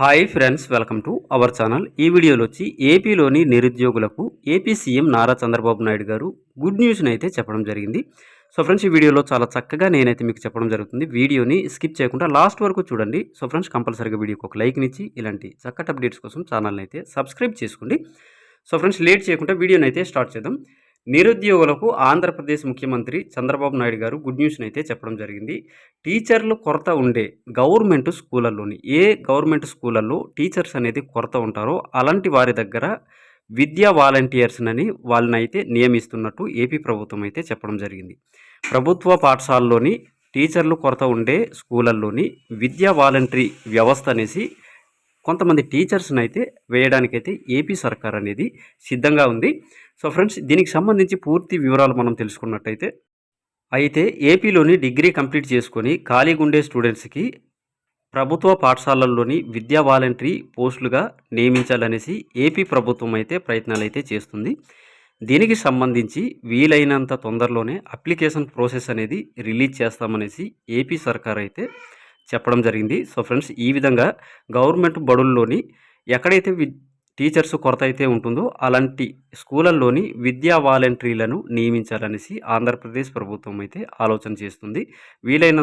Hi friends welcome to our channel. ఈ వీడియోలో వచ్చి ఏపీలోని నిరుద్యోగులకు AP CM Nara Chandrababu Naidu garu good న్యూస్ని అయితే చెప్పడం జరిగింది. సో ఫ్రెండ్స్ ఈ వీడియోలో చాలా చక్కగా నేనైతే మీకు చెప్పడం జరుగుతుంది. వీడియోని స్కిప్ చేయకుండా లాస్ట్ వరకు చూడండి. సో ఫ్రెండ్స్ కంపల్సరీగా వీడియోకి ఒక లైక్నిచ్చి ఇలాంటి చక్కటి అప్డేట్స్ కోసం ఛానల్ని అయితే సబ్స్క్రైబ్ చేసుకోండి. సో ఫ్రెండ్స్ లేట్ చేయకుండా వీడియోని అయితే స్టార్ట్ చేద్దాం. నిరుద్యోగులకు ఆంధ్రప్రదేశ్ ముఖ్యమంత్రి చంద్రబాబు నాయుడు గారు గుడ్ న్యూస్ని అయితే చెప్పడం జరిగింది. టీచర్లు కొరత ఉండే గవర్నమెంట్ స్కూళ్ళల్లోని ఏ గవర్నమెంట్ స్కూళ్ళల్లో టీచర్స్ అనేది కొరత ఉంటారో అలాంటి వారి దగ్గర విద్యా వాలంటీర్స్నని వాళ్ళనైతే నియమిస్తున్నట్టు ఏపీ ప్రభుత్వం అయితే చెప్పడం జరిగింది. ప్రభుత్వ పాఠశాలలోని టీచర్లు కొరత ఉండే స్కూళ్ళల్లోని విద్యా వాలంటరీ వ్యవస్థ అనేసి కొంతమంది టీచర్స్ని అయితే వేయడానికైతే ఏపీ సర్కార్ అనేది సిద్ధంగా ఉంది. సో ఫ్రెండ్స్ దీనికి సంబంధించి పూర్తి వివరాలు మనం తెలుసుకున్నట్టయితే అయితే ఏపీలోని డిగ్రీ కంప్లీట్ చేసుకొని ఖాళీగా ఉండే స్టూడెంట్స్కి ప్రభుత్వ పాఠశాలల్లోని విద్యా వాలంటరీ పోస్టులుగా నియమించాలనేసి ఏపీ ప్రభుత్వం అయితే ప్రయత్నాలు అయితే చేస్తుంది. దీనికి సంబంధించి వీలైనంత తొందరలోనే అప్లికేషన్ ప్రాసెస్ అనేది రిలీజ్ చేస్తామనేసి ఏపీ సర్కార్ అయితే చెప్పడం జరిగింది. సో ఫ్రెండ్స్ ఈ విధంగా గవర్నమెంట్ బడుల్లోని ఎక్కడైతే వి టీచర్స్ కొరత అయితే ఉంటుందో అలాంటి స్కూళ్ళల్లోని విద్యా వాలంటీర్లను నియమించాలనేసి ఆంధ్రప్రదేశ్ ప్రభుత్వం అయితే ఆలోచన చేస్తుంది. వీలైనంత